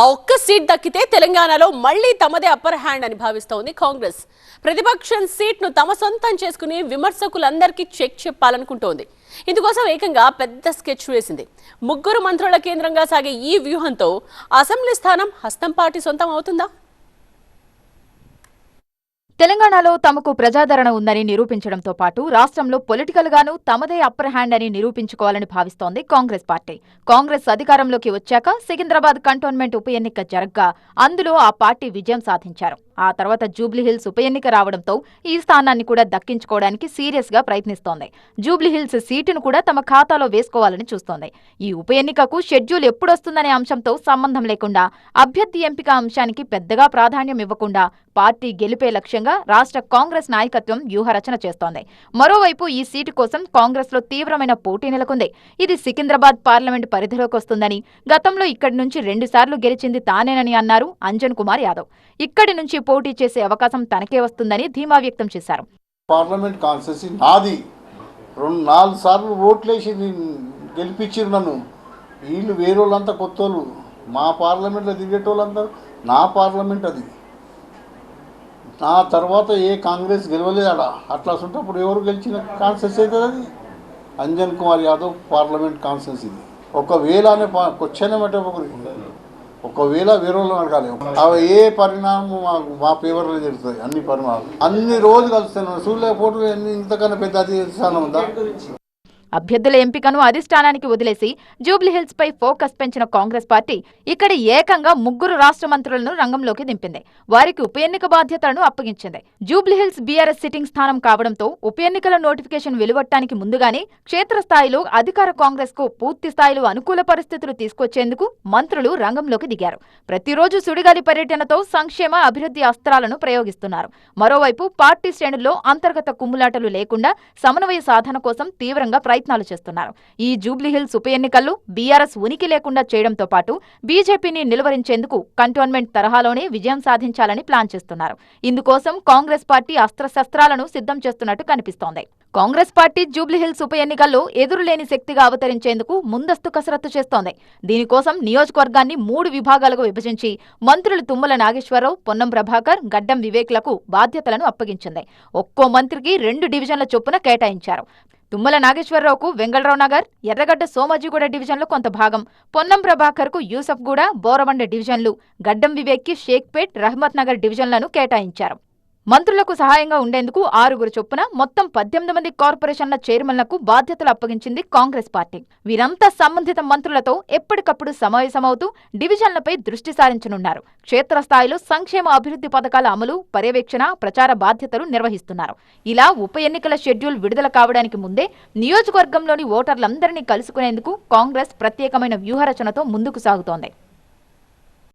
ఆ ఒక్క సీట్ దక్కితే తెలంగాణలో మళ్ళీ తమదే అప్పర్ హ్యాండ్ అని భావిస్తోంది కాంగ్రెస్. ప్రతిపక్షం సీట్ను తమ సొంతం చేసుకుని విమర్శకులందరికీ చెక్ చెప్పాలనుకుంటోంది. ఇందుకోసం ఏకంగా పెద్ద స్కెచ్ వేసింది. ముగ్గురు మంత్రుల కేంద్రంగా సాగే ఈ వ్యూహంతో అసెంబ్లీ స్థానం హస్తం పార్టీ సొంతం అవుతుందా? తెలంగాణలో తమకు ప్రజాదరణ ఉందని నిరూపించడంతో పాటు రాష్ట్రంలో పొలిటికల్ గాను తమదే అప్పర్ హ్యాండ్ అని నిరూపించుకోవాలని భావిస్తోంది కాంగ్రెస్ పార్టీ. కాంగ్రెస్ అధికారంలోకి వచ్చాక సికింద్రాబాద్ కంటోన్మెంట్ ఉప ఎన్నిక జరగ్గా అందులో ఆ పార్టీ విజయం సాధించారు. ఆ తర్వాత జూబ్లీహిల్స్ ఉప ఎన్నిక రావడంతో ఈ స్థానాన్ని కూడా దక్కించుకోవడానికి సీరియస్గా ప్రయత్నిస్తోంది. జూబ్లీహిల్స్ సీటును కూడా తమ ఖాతాలో వేసుకోవాలని చూస్తోంది. ఈ ఉప ఎన్నికకు షెడ్యూల్ ఎప్పుడొస్తుందనే అంశంతో సంబంధం లేకుండా అభ్యర్థి ఎంపిక అంశానికి పెద్దగా ప్రాధాన్యం ఇవ్వకుండా పార్టీ గెలిపే లక్ష్యంగా రాష్ట్ర కాంగ్రెస్ నాయకత్వం వ్యూహరచన చేస్తోంది. మరోవైపు ఈ సీటు కోసం కాంగ్రెస్లో తీవ్రమైన పోటీ నెలకొంది. ఇది సికింద్రాబాద్ పార్లమెంట్ పరిధిలోకి వస్తుందని గతంలో ఇక్కడి నుంచి రెండుసార్లు గెలిచింది తానేనని అన్నారు అంజన్ కుమార్ యాదవ్. ఇక్కడి నుంచి పోటీ చేసే అవకాశం తనకే వస్తుందని ధీమా వ్యక్తం చేశారు. పార్లమెంట్ కాన్స్టిట్యూన్సీ నాది. రెండు నాలుగు సార్లు ఓట్లేసి గెలిపించారు నన్ను. వీళ్ళు వేరే వాళ్ళంతా కొత్త వాళ్ళు మా పార్లమెంట్లో దిగేటోళ్ళందరూ నా పార్లమెంట్ అది. నా తర్వాత ఏ కాంగ్రెస్ గెలవలేదు అలా అట్లా అప్పుడు ఎవరు గెలిచిన కాన్సెన్స్ అవుతుంది అది? అంజన్ కుమార్ యాదవ్ పార్లమెంట్ కాన్సెన్స్ ఇది ఒకవేళ అనే క్వశ్చన్ ఏమంటే ఒకరి ఒకవేళ వేరే వాళ్ళు అడగాలి. అవి ఏ పరిణామం మాకు మా ఫేవర్లో జరుగుతుంది అన్ని పరిణామాలు. అన్ని రోజులు కలుస్తాను ఫోటోలు ఎన్ని ఇంతకన్నా పెద్ద అధిష్టానం ఉందా? అభ్యర్థుల ఎంపికను అధిష్టానానికి వదిలేసి జూబ్లీహిల్స్ పై ఫోకస్ పెంచిన కాంగ్రెస్ పార్టీ ఇక్కడ ఏకంగా ముగ్గురు రాష్ట్ర మంత్రులను రంగంలోకి దింపింది. వారికి ఉప ఎన్నిక బాధ్యతలను అప్పగించింది. జూబ్లీహిల్స్ బీఆర్ఎస్ సిట్టింగ్ స్థానం కావడంతో ఉప ఎన్నికల నోటిఫికేషన్ వెలువట్టానికి ముందుగానే క్షేత్రస్థాయిలో అధికార కాంగ్రెస్కు పూర్తి స్థాయిలో అనుకూల పరిస్థితులు తీసుకొచ్చేందుకు మంత్రులు రంగంలోకి దిగారు. ప్రతిరోజు సుడిగాలి పర్యటనతో సంక్షేమ అభివృద్ధి అస్త్రాలను ప్రయోగిస్తున్నారు. మరోవైపు పార్టీ శ్రేణుల్లో అంతర్గత కుమ్ములాటలు లేకుండా సమన్వయ సాధన కోసం తీవ్రంగా ప్రయత్నాలు చేస్తున్నారు. ఈ జూబ్లీహిల్స్ ఉప ఎన్నికల్లో బీఆర్ఎస్ ఉనికి లేకుండా చేయడంతో పాటు బీజేపీని నిలువరించేందుకు కంటోన్మెంట్ తరహాలోనే విజయం సాధించాలని ప్లాన్ చేస్తున్నారు. ఇందుకోసం కాంగ్రెస్ పార్టీ అస్త్రశస్త్రాలను సిద్ధం చేస్తున్నట్టు కనిపిస్తోంది. కాంగ్రెస్ పార్టీ జూబ్లీహిల్స్ ఉప ఎన్నికల్లో ఎదురులేని శక్తిగా అవతరించేందుకు ముందస్తు కసరత్తు చేస్తోంది. దీనికోసం నియోజకవర్గాన్ని మూడు విభాగాలుగా విభజించి మంత్రులు తుమ్మల నాగేశ్వరరావు పొన్నం ప్రభాకర్ గడ్డం వివేక్లకు బాధ్యతలను అప్పగించింది. ఒక్కో మంత్రికి రెండు డివిజన్ల చొప్పున కేటాయించారు. తుమ్మల నాగేశ్వరరావుకు వెంగళరావు నగర్ ఎర్రగడ్డ సోమాజిగూడ డివిజన్లో కొంత భాగం. పొన్నం ప్రభాకర్కు యూసఫ్గూడ బోరవండ డివిజన్లు గడ్డం వివేక్కి షేక్పేట్ రహమత్ నగర్ డివిజన్లను కేటాయించారు. మంత్రులకు సహాయంగా ఉండేందుకు ఆరుగురు చొప్పున మొత్తం పద్దెనిమిది మంది కార్పొరేషన్ల చైర్మన్లకు బాధ్యతలు అప్పగించింది కాంగ్రెస్ పార్టీ. వీరంతా సంబంధిత మంత్రులతో ఎప్పటికప్పుడు సమావేశమవుతూ డివిజన్లపై దృష్టి సారించనున్నారు. క్షేత్రస్థాయిలో సంక్షేమ అభివృద్ధి పథకాల అమలు పర్యవేక్షణ ప్రచార బాధ్యతలు నిర్వహిస్తున్నారు. ఇలా ఉప ఎన్నికల షెడ్యూల్ విడుదల కావడానికి ముందే నియోజకవర్గంలోని ఓటర్లందరినీ కలుసుకునేందుకు కాంగ్రెస్ ప్రత్యేకమైన వ్యూహరచనతో ముందుకు సాగుతోంది.